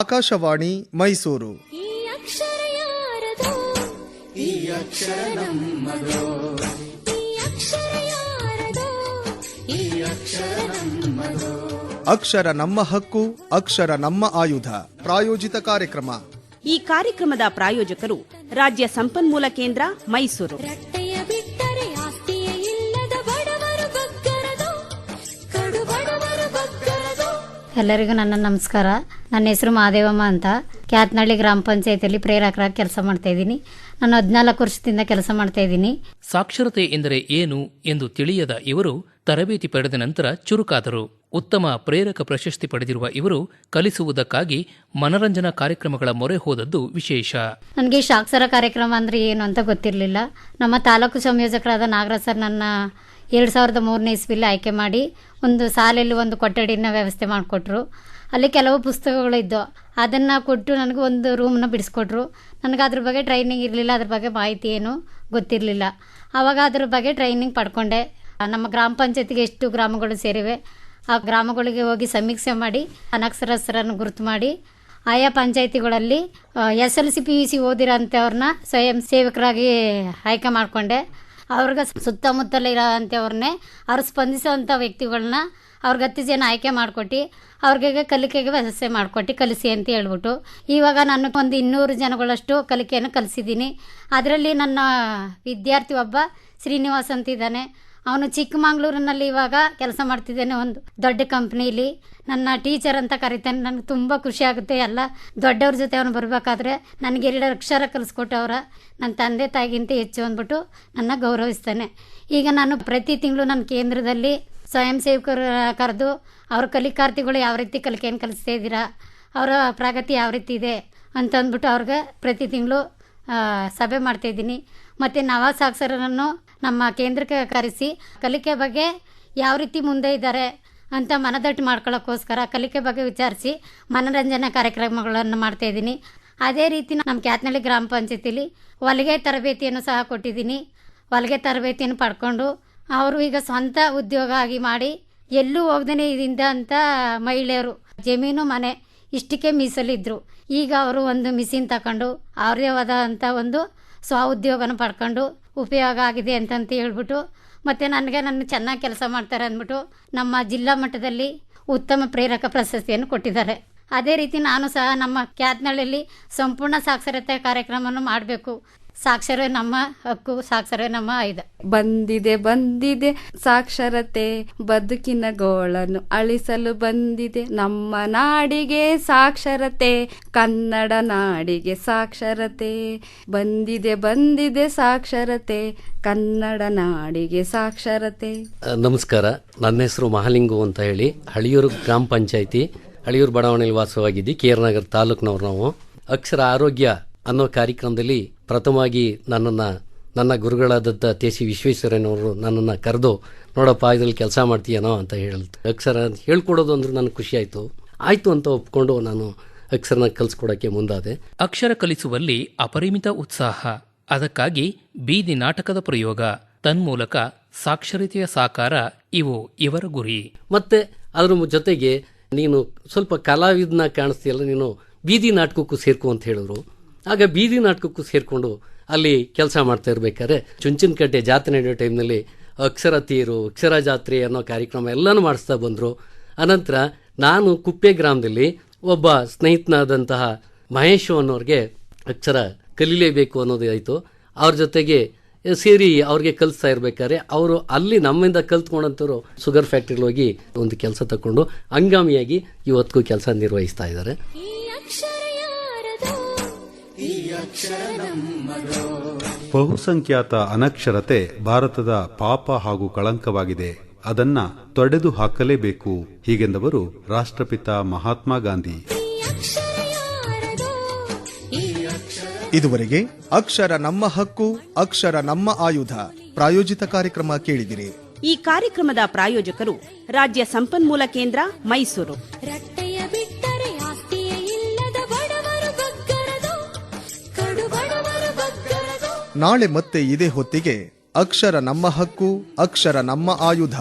ಆಕಾಶವಾಣಿ ಮೈಸೂರು. ಈ ಅಕ್ಷರ ಯಾರದೋ? ಈ ಅಕ್ಷರ ನಮ್ಮದೋ. ಈ ಅಕ್ಷರ ಯಾರದೋ? ಈ ಅಕ್ಷರ ನಮ್ಮದೋ. ಅಕ್ಷರ ನಮ್ಮ ಹಕ್ಕು ಅಕ್ಷರ ನಮ್ಮ ಆಯುಧ. ಪ್ರಾಯೋಜಿತ ಕಾರ್ಯಕ್ರಮ. ಈ ಕಾರ್ಯಕ್ರಮದ ಪ್ರಾಯೋಜಕರು ರಾಜ್ಯ ಸಂಪನ್ಮೂಲ ಕೇಂದ್ರ ಮೈಸೂರು. ರಟ್ಟೆಯ ಎಲ್ಲರಿಗೂ ನನ್ನ ನಮಸ್ಕಾರ. ನನ್ನ ಹೆಸರು ಮಹಾದೇವಮ್ಮ ಅಂತ. ಕ್ಯಾತ್ನಳ್ಳಿ ಗ್ರಾಮ ಪಂಚಾಯತಿಯಲ್ಲಿ ಪ್ರೇರಕರಾಗಿ ಕೆಲಸ ಮಾಡ್ತಾ ಇದ್ದೀನಿ. ನಾನು ಹದಿನಾಲ್ಕು ವರ್ಷದಿಂದ ಕೆಲಸ ಮಾಡ್ತಾ ಇದ್ದೀನಿ. ಸಾಕ್ಷರತೆ ಎಂದರೆ ಏನು ಎಂದು ತಿಳಿಯದ ಇವರು ತರಬೇತಿ ಪಡೆದ ನಂತರ ಚುರುಕಾದರು. ಉತ್ತಮ ಪ್ರೇರಕ ಪ್ರಶಸ್ತಿ ಪಡೆದಿರುವ ಇವರು ಕಲಿಸುವುದಕ್ಕಾಗಿ ಮನರಂಜನಾ ಕಾರ್ಯಕ್ರಮಗಳ ಮೊರೆ ಹೋದದ್ದು ವಿಶೇಷ. ನನಗೆ ಶಾಕ್ಷರ ಕಾರ್ಯಕ್ರಮ ಅಂದರೆ ಏನು ಅಂತ ಗೊತ್ತಿರಲಿಲ್ಲ. ನಮ್ಮ ತಾಲೂಕು ಸಂಯೋಜಕರಾದ ನಾಗರಾಜ್ ಸರ್ ನನ್ನ ಎರಡು ಸಾವಿರದ ಮೂರನೇ ಇಸ್ವಿಲಿ ಆಯ್ಕೆ ಮಾಡಿ ಒಂದು ಶಾಲೆಯಲ್ಲಿ ಒಂದು ಕೊಠಡಿನ ವ್ಯವಸ್ಥೆ ಮಾಡಿಕೊಟ್ರು. ಅಲ್ಲಿ ಕೆಲವು ಪುಸ್ತಕಗಳು ಇದ್ದವು. ಅದನ್ನು ಕೊಟ್ಟು ನನಗೆ ಒಂದು ರೂಮ್ನ ಬಿಡಿಸ್ಕೊಟ್ರು. ನನಗೆ ಅದ್ರ ಬಗ್ಗೆ ಟ್ರೈನಿಂಗ್ ಇರಲಿಲ್ಲ. ಅದ್ರ ಬಗ್ಗೆ ಮಾಹಿತಿ ಏನು ಗೊತ್ತಿರಲಿಲ್ಲ. ಆವಾಗ ಅದ್ರ ಬಗ್ಗೆ ಟ್ರೈನಿಂಗ್ ಪಡ್ಕೊಂಡೆ. ನಮ್ಮ ಗ್ರಾಮ ಪಂಚಾಯತಿಗೆ ಎಷ್ಟು ಗ್ರಾಮಗಳು ಸೇರಿವೆ, ಆ ಗ್ರಾಮಗಳಿಗೆ ಹೋಗಿ ಸಮೀಕ್ಷೆ ಮಾಡಿ, ಅನಕ್ಷರಸ್ಥರನ್ನು ಗುರುತು ಮಾಡಿ, ಆಯಾ ಪಂಚಾಯತಿಗಳಲ್ಲಿ S L C P U C ಓದಿರೋಂಥವ್ರನ್ನ ಸ್ವಯಂ ಸೇವಕರಾಗಿ ಆಯ್ಕೆ ಮಾಡಿಕೊಂಡೆ. ಅವ್ರಿಗೆ ಸುತ್ತಮುತ್ತಲ ಇರೋಂಥವ್ರನ್ನೇ ಅವ್ರು ಸ್ಪಂದಿಸೋವಂಥ ವ್ಯಕ್ತಿಗಳನ್ನ ಅವ್ರಿಗೆ ಹತ್ತು ಜನ ಆಯ್ಕೆ ಮಾಡಿಕೊಟ್ಟು ಅವ್ರಿಗೆ ಕಲಿಕೆಗೆ ವ್ಯವಸ್ಥೆ ಮಾಡಿಕೊಟ್ಟು ಕಲಿಸಿ ಅಂತ ಹೇಳ್ಬಿಟ್ಟು, ಇವಾಗ ನಾನು ಒಂದು ಇನ್ನೂರು ಜನಗಳಷ್ಟು ಕಲಿಕೆಯನ್ನು ಕಲಿಸಿದ್ದೀನಿ. ಅದರಲ್ಲಿ ನನ್ನ ವಿದ್ಯಾರ್ಥಿ ಒಬ್ಬ ಶ್ರೀನಿವಾಸ್ ಅಂತ ಇದ್ದಾನೆ ಅವನು ಚಿಕ್ಕಮಂಗ್ಳೂರಿನಲ್ಲಿ ಇವಾಗ ಕೆಲಸ ಮಾಡ್ತಿದ್ದೇನೆ ಒಂದು ದೊಡ್ಡ ಕಂಪ್ನಿಲಿ. ನನ್ನ ಟೀಚರ್ ಅಂತ ಕರಿತಾನೆ. ನನಗೆ ತುಂಬ ಖುಷಿ ಆಗುತ್ತೆ. ಎಲ್ಲ ದೊಡ್ಡವ್ರ ಜೊತೆ ಅವನು ಬರಬೇಕಾದ್ರೆ ನನಗೆ ಎರಡು ಅಕ್ಷರ ಕಲಿಸ್ಕೊಟ್ಟವ್ರ ನನ್ನ ತಂದೆ ತಾಯಿಗಿಂತ ಹೆಚ್ಚು ಅಂದ್ಬಿಟ್ಟು ನನ್ನ ಗೌರವಿಸ್ತಾನೆ. ಈಗ ನಾನು ಪ್ರತಿ ತಿಂಗಳು ನನ್ನ ಕೇಂದ್ರದಲ್ಲಿ ಸ್ವಯಂ ಸೇವಕರು ಕರೆದು ಅವ್ರ ಕಲಿಕಾರ್ಥಿಗಳು ಯಾವ ರೀತಿ ಕಲಿಕೆಯನ್ನು ಕಲಿಸ್ತಾ ಇದ್ದೀರಾ, ಅವರ ಪ್ರಗತಿ ಯಾವ ರೀತಿ ಇದೆ ಅಂತ ಅಂದ್ಬಿಟ್ಟು ಅವ್ರಿಗೆ ಪ್ರತಿ ತಿಂಗಳು ಸಭೆ ಮಾಡ್ತಾ ಇದ್ದೀನಿ. ಮತ್ತು ನವ ಸಾಕ್ಷರರನ್ನು ನಮ್ಮ ಕೇಂದ್ರಕ್ಕೆ ಕರೆಸಿ, ಕಲಿಕೆ ಬಗ್ಗೆ ಯಾವ ರೀತಿ ಮುಂದೆ ಇದ್ದಾರೆ ಅಂತ ಮನದಟ್ಟು ಮಾಡ್ಕೊಳ್ಳೋಕ್ಕೋಸ್ಕರ ಕಲಿಕೆ ಬಗ್ಗೆ ವಿಚಾರಿಸಿ ಮನರಂಜನಾ ಕಾರ್ಯಕ್ರಮಗಳನ್ನು ಮಾಡ್ತಾ ಇದ್ದೀನಿ. ಅದೇ ರೀತಿ ನಮ್ಮ ಕ್ಯಾತ್ನಳ್ಳಿ ಗ್ರಾಮ ಪಂಚಾಯತಿಲಿ ಹೊಲಿಗೆ ತರಬೇತಿಯನ್ನು ಸಹ ಕೊಟ್ಟಿದ್ದೀನಿ. ಹೊಲಿಗೆ ತರಬೇತಿಯನ್ನು ಪಡ್ಕೊಂಡು ಅವರು ಈಗ ಸ್ವಂತ ಉದ್ಯೋಗ ಆಗಿ ಮಾಡಿ ಎಲ್ಲೂ ಹೋಗ್ದೇ ಇದಿಂದ ಅಂತ ಮಹಿಳೆಯರು ಜಮೀನು, ಮನೆ ಇಷ್ಟಕ್ಕೆ ಮೀಸಲಿದ್ದರು ಈಗ ಅವರು ಒಂದು ಮಿಷಿನ್ ತಗೊಂಡು ಅವ್ರದೇ ಒಂದು ಸ್ವ ಉದ್ಯೋಗನ ಪಡ್ಕೊಂಡು ಉಪಯೋಗ ಆಗಿದೆ ಅಂತಂತ ಹೇಳ್ಬಿಟ್ಟು, ಮತ್ತು ನನಗೆ ನನ್ನ ಚೆನ್ನಾಗಿ ಕೆಲಸ ಮಾಡ್ತಾರೆ ಅಂದ್ಬಿಟ್ಟು ನಮ್ಮ ಜಿಲ್ಲಾ ಮಟ್ಟದಲ್ಲಿ ಉತ್ತಮ ಪ್ರೇರಕ ಪ್ರಶಸ್ತಿಯನ್ನು ಕೊಟ್ಟಿದ್ದಾರೆ. ಅದೇ ರೀತಿ ನಾನು ಸಹ ನಮ್ಮ ಕ್ಯಾತ್ನಳ್ಳಿಯಲ್ಲಿ ಸಂಪೂರ್ಣ ಸಾಕ್ಷರತೆ ಕಾರ್ಯಕ್ರಮವನ್ನು ಮಾಡಬೇಕು. ಸಾಕ್ಷರ ನಮ್ಮ ಹಕ್ಕು ಸಾಕ್ಷರ ನಮ್ಮ ಆಯ್ದ ಬಂದಿದೆ ಬಂದಿದೆ ಸಾಕ್ಷರತೆ ಬದುಕಿನ ಗೋಳನ್ನು ಅಳಿಸಲು ಬಂದಿದೆ. ನಮ್ಮ ನಾಡಿಗೆ ಸಾಕ್ಷರತೆ ಕನ್ನಡ ನಾಡಿಗೆ ಸಾಕ್ಷರತೆ. ಬಂದಿದೆ ಬಂದಿದೆ ಸಾಕ್ಷರತೆ ಕನ್ನಡ ನಾಡಿಗೆ ಸಾಕ್ಷರತೆ. ನಮಸ್ಕಾರ. ನನ್ನ ಹೆಸರು ಮಹಾಲಿಂಗು ಅಂತ ಹೇಳಿ. ಹಳಿಯೂರು ಗ್ರಾಮ ಪಂಚಾಯಿತಿ ಹಳಿಯೂರು ಬಡಾವಣೆಯಲ್ಲಿ ವಾಸವಾಗಿದ್ದು. ಕೇರ್ನಗರ್ ತಾಲೂಕಿನವ್ರು ತಾಲೂಕ್ನವ್ರು ನಾವು. ಅಕ್ಷರ ಆರೋಗ್ಯ ಅನ್ನೋ ಕಾರ್ಯಕ್ರಮದಲ್ಲಿ ಪ್ರಥಮವಾಗಿ ನನ್ನನ್ನು ನನ್ನ ಗುರುಗಳಾದಂಥ ತೆ ಸಿ ವಿಶ್ವೇಶ್ವರಯ್ಯನವರು ನನ್ನನ್ನು ಕರೆದು ನೋಡಪ್ಪ ಇದ್ರಲ್ಲಿ ಕೆಲಸ ಮಾಡ್ತೀಯನೋ ಅಂತ ಹೇಳ್ತು ಅಕ್ಷರ ಹೇಳ್ಕೊಡೋದು ಅಂದ್ರೆ ನನಗೆ ಖುಷಿ ಆಯಿತು. ಆಯಿತು ಅಂತ ಒಪ್ಕೊಂಡು ನಾನು ಅಕ್ಷರನ ಕಲಿಸ್ಕೊಡೋಕ್ಕೆ ಮುಂದಾದೆ. ಅಕ್ಷರ ಕಲಿಸುವಲ್ಲಿ ಅಪರಿಮಿತ ಉತ್ಸಾಹ. ಅದಕ್ಕಾಗಿ ಬೀದಿ ನಾಟಕದ ಪ್ರಯೋಗ ತನ್ಮೂಲಕ ಸಾಕ್ಷರತೆಯ ಸಾಕಾರ ಇವು ಇವರ ಗುರಿ. ಮತ್ತೆ ಅದ್ರ ಜೊತೆಗೆ ನೀನು ಸ್ವಲ್ಪ ಕಲಾವಿದನ ಕಾಣಿಸ್ತೀಯಲ್ಲ ನೀನು ಬೀದಿ ನಾಟಕಕ್ಕೂ ಸೇರ್ಕು ಅಂತ ಹೇಳಿದ್ರು. ಆಗ ಬೀದಿ ನಾಟಕಕ್ಕೂ ಸೇರಿಕೊಂಡು ಅಲ್ಲಿ ಕೆಲಸ ಮಾಡ್ತಾ ಇರ್ಬೇಕಾದ್ರೆ ಚುಂಚನಕಟ್ಟೆ ಜಾತ್ರೆ ನಡೆಯೋ ಟೈಮ್ನಲ್ಲಿ ಅಕ್ಷರ ತೀರು ಅಕ್ಷರ ಜಾತ್ರೆ ಅನ್ನೋ ಕಾರ್ಯಕ್ರಮ ಎಲ್ಲನೂ ಮಾಡಿಸ್ತಾ ಬಂದರು. ಅನಂತರ ನಾನು ಕುಪ್ಪೆ ಗ್ರಾಮದಲ್ಲಿ ಒಬ್ಬ ಸ್ನೇಹಿತನಾದಂತಹ ಮಹೇಶು ಅನ್ನೋರಿಗೆ ಅಕ್ಷರ ಕಲೀಲೇಬೇಕು ಅನ್ನೋದು ಆಯಿತು. ಅವ್ರ ಜೊತೆಗೆ ಸೇರಿ ಅವ್ರಿಗೆ ಕಲಿಸ್ತಾ ಇರಬೇಕಾದ್ರೆ ಅವರು ಅಲ್ಲಿ ನಮ್ಮಿಂದ ಕಲ್ತ್ಕೊಂಡಂಥವ್ರು ಶುಗರ್ ಫ್ಯಾಕ್ಟ್ರಿಲಿ ಹೋಗಿ ಒಂದು ಕೆಲಸ ತಗೊಂಡು ಹಂಗಾಮಿಯಾಗಿ ಇವತ್ತಿಗೂ ಕೆಲಸ ನಿರ್ವಹಿಸ್ತಾ ಇದ್ದಾರೆ. ಬಹುಸಂಖ್ಯಾತ ಅನಕ್ಷರತೆ ಭಾರತದ ಪಾಪ ಹಾಗೂ ಕಳಂಕವಾಗಿದೆ. ಅದನ್ನ ತೊಡೆದು ಹಾಕಲೇಬೇಕು. ಹೀಗೆಂದವರು ರಾಷ್ಟ್ರಪಿತ ಮಹಾತ್ಮ ಗಾಂಧಿ. ಇದುವರೆಗೆ ಅಕ್ಷರ ನಮ್ಮ ಹಕ್ಕು ಅಕ್ಷರ ನಮ್ಮ ಆಯುಧ. ಪ್ರಾಯೋಜಿತ ಕಾರ್ಯಕ್ರಮ ಕೇಳಿದಿರಿ. ಈ ಕಾರ್ಯಕ್ರಮದ ಪ್ರಾಯೋಜಕರು ರಾಜ್ಯ ಸಂಪನ್ಮೂಲ ಕೇಂದ್ರ ಮೈಸೂರು. ನಾಳೆ ಮತ್ತೆ ಇದೇ ಹೊತ್ತಿಗೆ ಅಕ್ಷರ ನಮ್ಮ ಹಕ್ಕು ಅಕ್ಷರ ನಮ್ಮ ಆಯುಧ.